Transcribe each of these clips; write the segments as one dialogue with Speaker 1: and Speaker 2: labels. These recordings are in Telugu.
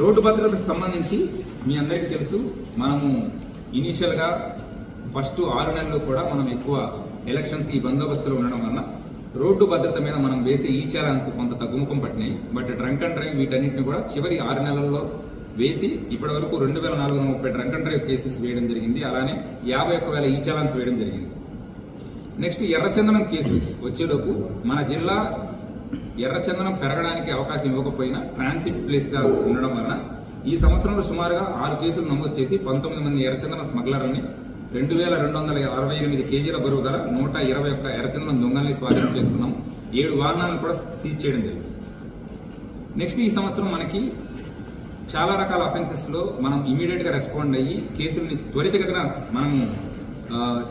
Speaker 1: రోడ్డు భద్రతకు సంబంధించి మీ అందరికీ తెలుసు మనము ఇనీషియల్గా ఫస్ట్ ఆరు నెలలు కూడా మనం ఎక్కువ ఎలక్షన్స్ ఈ బందోబస్తులో ఉండడం వలన రోడ్డు భద్రత మీద మనం వేసే ఈ ఛాలెంజ్ కొంత తగ్గుముఖం పట్టినాయి. బట్ డ్రంక్ అండ్ డ్రైవ్ వీటన్నిటిని కూడా చివరి ఆరు నెలల్లో వేసి ఇప్పటి వరకు రెండు వేల నాలుగు వందల ముప్పై డ్రంక్ అండ్ డ్రైవ్ కేసెస్ వేయడం జరిగింది. అలానే యాభై ఒక్క వేల ఈ ఛాలెంజ్ వేయడం జరిగింది. నెక్స్ట్ ఎర్రచందనం కేసు వచ్చేలోపు మన జిల్లా ఎర్రచందనం పెరగడానికి అవకాశం ఇవ్వకపోయినా ట్రాన్సిట్ ప్లేస్గా ఉండడం వలన ఈ సంవత్సరంలో సుమారుగా ఆరు కేసులు నమోదు చేసి పంతొమ్మిది మంది ఎర్రచందన స్మగ్లర్ని రెండు వేల రెండు వందల అరవై ఎనిమిది కేజీల బరువు గల నూట ఇరవై ఒక్క ఎర్రచందనం దొంగల్ని స్వాధీనం చేసుకున్నాం. ఏడు వాహనాలను కూడా సీజ్ చేయడం జరిగింది. నెక్స్ట్ ఈ సంవత్సరం మనకి చాలా రకాల అఫెన్సెస్లో మనం ఇమీడియట్గా రెస్పాండ్ అయ్యి కేసుల్ని త్వరితగతిన మనం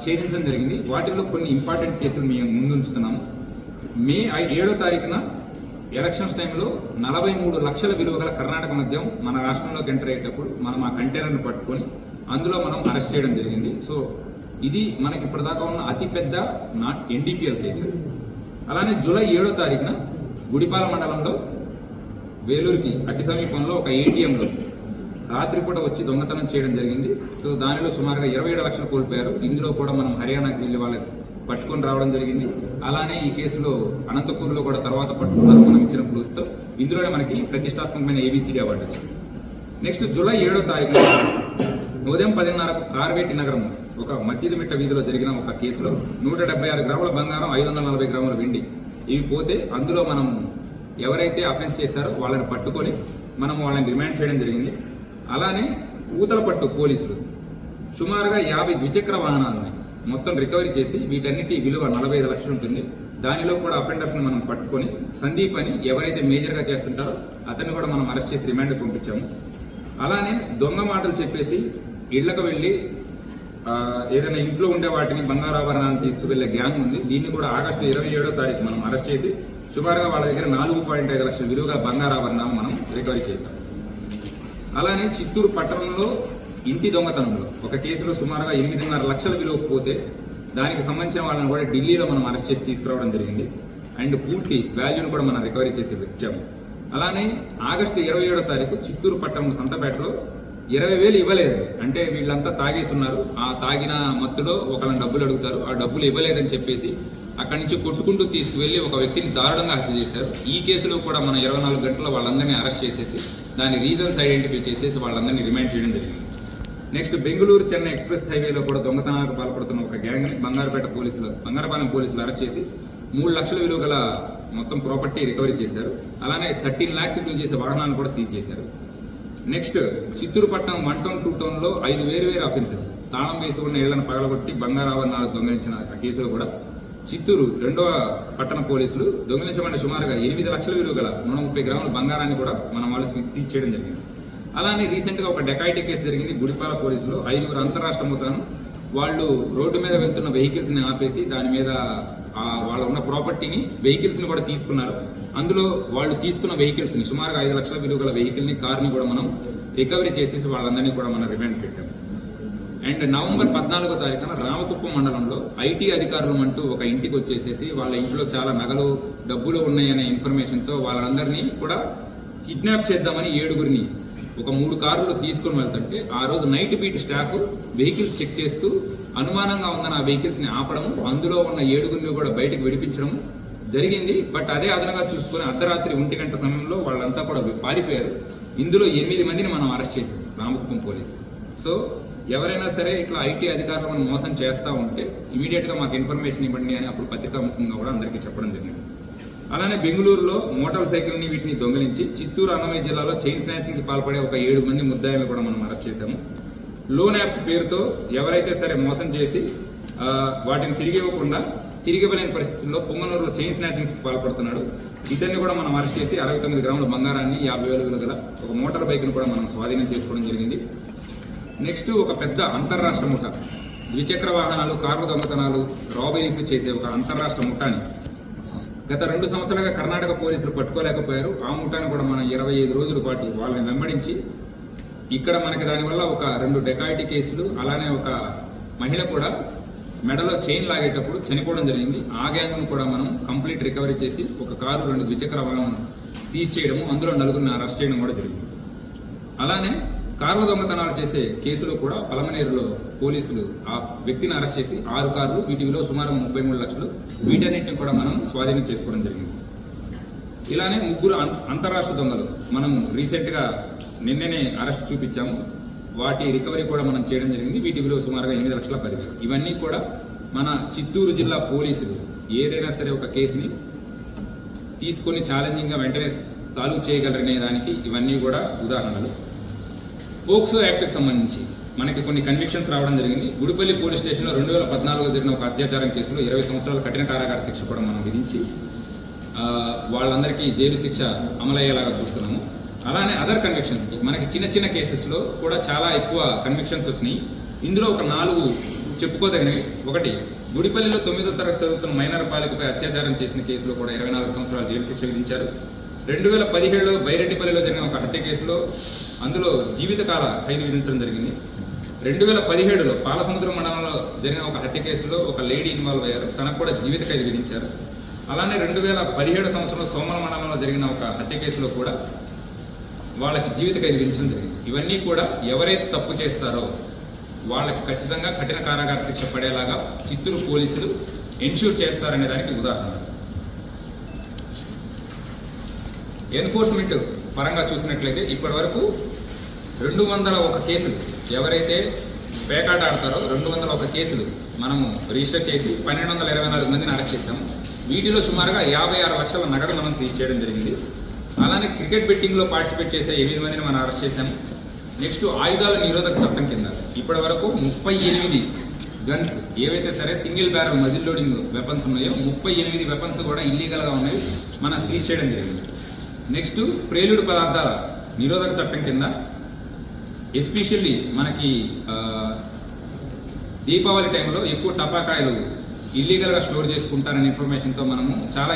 Speaker 1: ఛేదించడం జరిగింది. వాటిల్లో కొన్ని ఇంపార్టెంట్ కేసులు మేము ముందుంచుతున్నాము మే ఐ- ఏడో తారీఖున ఎలక్షన్స్ టైంలో నలభై మూడు లక్షల విలువ గల కర్ణాటక మద్యం మన రాష్ట్రంలోకి ఎంటర్ అయ్యేటప్పుడు మనం ఆ కంటైనర్ను పట్టుకొని అందులో మనం అరెస్ట్ చేయడం జరిగింది. సో ఇది మనకి ఇప్పటిదాకా ఉన్న అతిపెద్ద నాట్ ఎన్డీపీఎల్ కేసు. అలానే జూలై ఏడో తారీఖున గుడిపాల మండలంలో వేలూరుకి అతి సమీపంలో ఒక ఏటీఎంలో రాత్రిపూట వచ్చి దొంగతనం చేయడం జరిగింది. సో దానిలో సుమారుగా ఇరవై ఏడు లక్షలు కోల్పోయారు. ఇందులో కూడా మనం హర్యానాకి వెళ్ళి వాళ్ళకి పట్టుకొని రావడం జరిగింది. అలానే ఈ కేసులో అనంతపూర్లో కూడా తర్వాత పట్టుకున్నారు మనం ఇచ్చిన పులుస్తో ఇందులోనే మనకి ప్రతిష్టాత్మకమైన ఏబిసిడి అవార్డు వచ్చింది. నెక్స్ట్ జూలై ఏడో తారీఖున ఉదయం పదిన్నరకు కార్వేటి నగరం ఒక మసీదు మిట్ట వీధిలో జరిగిన ఒక కేసులో నూట డెబ్బై ఆరు గ్రాముల బంగారం ఐదు వందల నలభై గ్రాముల వెండి. ఇవి పోతే అందులో మనం ఎవరైతే అఫెన్స్ చేశారో వాళ్ళని పట్టుకొని మనం వాళ్ళని రిమాండ్ చేయడం జరిగింది. అలానే ఊతలపట్టు పోలీసులు సుమారుగా యాభై ద్విచక్ర వాహనాలు ఉన్నాయి మొత్తం రికవరీ చేసి వీటన్నిటి విలువ నలభై ఐదు లక్షలు ఉంటుంది. దానిలో కూడా అఫెండర్స్ని మనం పట్టుకొని సందీప్ అని ఎవరైతే మేజర్గా చేస్తుంటారో అతన్ని కూడా మనం అరెస్ట్ చేసి రిమాండ్ పంపించాము. అలానే దొంగ మాటలు చెప్పేసి ఇళ్ళకు వెళ్ళి ఏదైనా ఇంట్లో ఉండే వాటిని బంగారు ఆభరణాలను తీసుకువెళ్ళే గ్యాంగ్ ఉంది. దీన్ని కూడా ఆగస్టు ఇరవై ఏడో తారీఖు మనం అరెస్ట్ చేసి సుమారుగా వాళ్ళ దగ్గర నాలుగు పాయింట్ ఐదు లక్షల విలువగా బంగారు ఆభరణాలు మనం రికవరీ చేశాం. అలానే చిత్తూరు పట్టణంలో ఇంటి దొంగతనంలో. ఒక కేసులో సుమారుగా ఎనిమిదిన్నర లక్షల విలువ పోతే దానికి సంబంధించిన వాళ్ళని కూడా ఢిల్లీలో మనం అరెస్ట్ చేసి తీసుకురావడం జరిగింది. అండ్ పూర్తి వాల్యూను కూడా మనం రికవరీ చేసి వచ్చాము. అలానే ఆగస్టు ఇరవై ఏడో తారీఖు చిత్తూరు పట్టణం సంతపేటలో ఇరవై వేలు ఇవ్వలేదు. అంటే వీళ్ళంతా తాగేసి ఉన్నారు. ఆ తాగిన మత్తులో ఒకళ్ళని డబ్బులు అడుగుతారు. ఆ డబ్బులు ఇవ్వలేదని చెప్పేసి అక్కడి నుంచి కొట్టుకుంటూ తీసుకువెళ్ళి ఒక వ్యక్తిని దారుణంగా హత్య చేశారు. ఈ కేసులో కూడా మనం ఇరవై నాలుగు గంటల్లో వాళ్ళందరినీ అరెస్ట్ చేసేసి దాని రీజన్స్ ఐడెంటిఫై చేసేసి వాళ్ళందరినీ రిమైండ్ చేయడం జరిగింది. నెక్స్ట్ బెంగళూరు చెన్నై ఎక్స్ప్రెస్ హైవేలో కూడా దొంగతనాలకు పాల్పడుతున్న ఒక గ్యాంగ్ని బంగారుపేట పోలీసులు బంగారపాలెం పోలీసులు అరెస్ట్ చేసి మూడు లక్షల విలువ గల మొత్తం ప్రాపర్టీ రికవరీ చేశారు. అలానే థర్టీన్ ల్యాక్స్ విలువ చేసే వాహనాలను కూడా సీజ్ చేశారు. నెక్స్ట్ చిత్తూరు పట్టణం వన్ టౌన్ టూ టౌన్లో ఐదు వేరు వేరు అఫెన్సెస్ తాళం వేసి ఉన్న ఇళ్ళను పగలగొట్టి బంగారాభరణాలు దొంగిలించిన కేసులో కూడా చిత్తూరు రెండవ పట్టణ పోలీసులు దొంగిలించబడిన సుమారుగా ఎనిమిది లక్షల విలువ గల నూట ముప్పై గ్రాముల బంగారాన్ని కూడా మన వాళ్ళు సీజ్ చేయడం జరిగింది. అలానే రీసెంట్గా ఒక డెకాయిటీ కేసు జరిగింది గుడిపాల పోలీసులు. ఐదుగురు అంతరాష్ట్ర ముతలను వాళ్ళు రోడ్డు మీద వెళ్తున్న వెహికల్స్ని ఆపేసి దాని మీద వాళ్ళు వాళ్ళ ఉన్న ప్రాపర్టీని వెహికల్స్ని కూడా తీసుకున్నారు. అందులో వాళ్ళు తీసుకున్న వెహికల్స్ని సుమారుగా ఐదు లక్షల విలువ గల వెహికల్ని కార్ని కూడా మనం రికవరీ చేసేసి వాళ్ళందరినీ కూడా మనం రిమాండ్ పెట్టాం. అండ్ నవంబర్ పద్నాలుగో తారీఖున రామకుప్పం మండలంలో ఐటీ అధికారులు అంటూ ఒక ఇంటికి వచ్చేసేసి వాళ్ళ ఇంట్లో చాలా నగలు డబ్బులు ఉన్నాయనే ఇన్ఫర్మేషన్తో వాళ్ళందరినీ కూడా కిడ్నాప్ చేద్దామని ఏడుగురిని ఒక మూడు కార్లు తీసుకొని వెళ్తుంటే ఆ రోజు night beat staff vehicles check చేస్తూ అనుమానంగా ఉందని ఆ వెహికల్స్ని ఆపడము అందులో ఉన్న ఏడుగురిని కూడా బయటకు విడిపించడం జరిగింది. బట్ అదే అదనంగా చూసుకొని అర్ధరాత్రి ఒంటి గంట సమయంలో వాళ్ళంతా కూడా పారిపోయారు. ఇందులో ఎనిమిది మందిని మనం అరెస్ట్ చేసాం రామకుప్పం పోలీసు సో ఎవరైనా సరే ఇట్లా ఐటీ అధికారులు మనం మోసం చేస్తూ ఉంటే ఇమీడియట్గా మాకు ఇన్ఫర్మేషన్ ఇవ్వండి అని అప్పుడు పత్రికా పత్రికాముఖంగా కూడా అందరికీ చెప్పడం జరిగింది. అలానే బెంగళూరులో మోటార్ సైకిల్ని వీటిని దొంగిలించి చిత్తూరు అన్నమయ్య జిల్లాలో చైన్ స్నాచింగ్కి పాల్పడే ఒక ఏడు మంది ముద్దాయిని కూడా మనం అరెస్ట్ చేశాము. లోన్ యాప్స్ పేరుతో ఎవరైతే సరే మోసం చేసి వాటిని తిరిగి ఇవ్వకుండా తిరిగి ఇవ్వలేని పరిస్థితుల్లో పొంగనూరులో చైన్ స్నాచింగ్స్ పాల్పడుతున్నాడు. ఇతన్ని కూడా మనం అరెస్ట్ చేసి అరవై తొమ్మిది గ్రాముల బంగారాన్ని యాభై వేల విలువ గల ఒక మోటార్ బైక్ను కూడా మనం స్వాధీనం చేసుకోవడం జరిగింది. నెక్స్ట్ ఒక పెద్ద అంతర్రాష్ట్ర ముఠ. ద్విచక్ర వాహనాలు కార్ల దొంగతనాలు రాబరీస్ చేసే ఒక అంతర్రాష్ట్ర ముఠాని గత రెండు సంవత్సరాలుగా కర్ణాటక పోలీసులు పట్టుకోలేకపోయారు. ఆ ముఠాను కూడా మనం ఇరవై ఐదు రోజుల పాటు వాళ్ళని వెంబడించి ఇక్కడ మనకి దానివల్ల ఒక రెండు డెకాయిటీ కేసులు అలానే ఒక మహిళ కూడా మెడలో చైన్ లాగేటప్పుడు చనిపోవడం జరిగింది. ఆ గ్యాంగ్ను కూడా మనం కంప్లీట్ రికవరీ చేసి ఒక కారు రెండు ద్విచక్ర వాహనం సీజ్ చేయడము అందులో నలుగురిని అరెస్ట్ చేయడం కూడా జరిగింది. అలానే కార్ల దొంగతనాలు చేసే కేసులో కూడా పలమనేరులో పోలీసులు ఆ వ్యక్తిని అరెస్ట్ చేసి ఆరు కార్లు వీటి విలువ సుమారు ముప్పై మూడు లక్షలు వీటన్నిటిని కూడా మనం స్వాధీనం చేసుకోవడం జరిగింది. ఇలానే ముగ్గురు అం- అంతరాష్ట్ర దొంగలు మనం రీసెంట్గా నిన్ననే అరెస్ట్ చూపించాము. వాటి రికవరీ కూడా మనం చేయడం జరిగింది. వీటి విలువ సుమారుగా ఎనిమిది లక్షల పదివేలు. ఇవన్నీ కూడా మన చిత్తూరు జిల్లా పోలీసులు ఏదైనా సరే ఒక కేసుని తీసుకొని ఛాలెంజింగ్గా వెంటనే సాల్వ్ చేయగలరనే దానికి ఇవన్నీ కూడా ఉదాహరణలు. పోక్సో యాక్ట్కి సంబంధించి మనకి కొన్ని కన్విక్షన్స్ రావడం జరిగింది. గుడిపల్లి పోలీస్ స్టేషన్లో రెండు వేల పద్నాలుగులో జరిగిన ఒక అత్యాచారం కేసులో ఇరవై సంవత్సరాల కఠిన కారాగార శిక్ష కూడా మనం విధించి వాళ్ళందరికీ జైలు శిక్ష అమలయ్యేలాగా చూస్తున్నాము. అలానే అదర్ కన్విక్షన్స్కి మనకి చిన్న చిన్న కేసెస్లో కూడా చాలా ఎక్కువ కన్విక్షన్స్ వచ్చినాయి. ఇందులో ఒక నాలుగు చెప్పుకోదగినవి. ఒకటి గుడిపల్లిలో తొమ్మిదో తరగతి చదువుతున్న మైనర్ బాలికపై అత్యాచారం చేసిన కేసులో కూడా ఇరవై నాలుగు సంవత్సరాలు జైలు శిక్ష విధించారు. రెండు వేల పదిహేడులో బైరెడ్డిపల్లిలో జరిగిన ఒక హత్య కేసులో అందులో జీవితకాల ఖైదు విధించడం జరిగింది. రెండు వేల పదిహేడులో పాలసముద్రం మండలంలో జరిగిన ఒక హత్య కేసులో ఒక లేడీ ఇన్వాల్వ్ అయ్యారు. తనకు కూడా జీవిత ఖైదు విధించారు. అలానే రెండు వేల పదిహేడు సంవత్సరంలో సోమల మండలంలో జరిగిన ఒక హత్య కేసులో కూడా వాళ్ళకి జీవిత ఖైదు విధించడం జరిగింది. ఇవన్నీ కూడా ఎవరైతే తప్పు చేస్తారో వాళ్ళకి ఖచ్చితంగా కఠిన కారాగార శిక్ష పడేలాగా చిత్తూరు పోలీసులు ఎన్ష్యూర్ చేస్తారనే దానికి ఉదాహరణ. ఎన్ఫోర్స్మెంట్ పరంగా చూసినట్లయితే ఇప్పటి వరకు రెండు వందల ఒక కేసులు ఎవరైతే పేకాట ఆడతారో రెండు వందల ఒక కేసులు మనము రిజిస్టర్ చేసి పన్నెండు వందల ఇరవై నాలుగు మందిని అరెస్ట్ చేశాము వీటిలో సుమారుగా యాభై ఆరు లక్షల నగదు మనం సీజ్ చేయడం జరిగింది. అలానే క్రికెట్ బెట్టింగ్లో పార్టిసిపేట్ చేసే ఎనిమిది మందిని మనం అరెస్ట్ చేశాము నెక్స్ట్ ఆయుధాల నిరోధక చట్టం కింద ఇప్పటి వరకు ముప్పై ఎనిమిది గన్స్ ఏవైతే సరే single barrel muzzle loading weapons ఉన్నాయో ముప్పై ఎనిమిది వెపన్స్ కూడా ఇల్లీగల్గా ఉన్నాయి మనం సీజ్ చేయడం జరిగింది. నెక్స్ట్ ప్రేలుడు పదార్థాల నిరోధక చట్టం కింద ఎస్పెషల్లీ మనకి దీపావళి టైంలో ఎక్కువ టపాకాయలు ఇల్లీగల్గా స్టోర్ చేసుకుంటారనే ఇన్ఫర్మేషన్తో మనము చాలా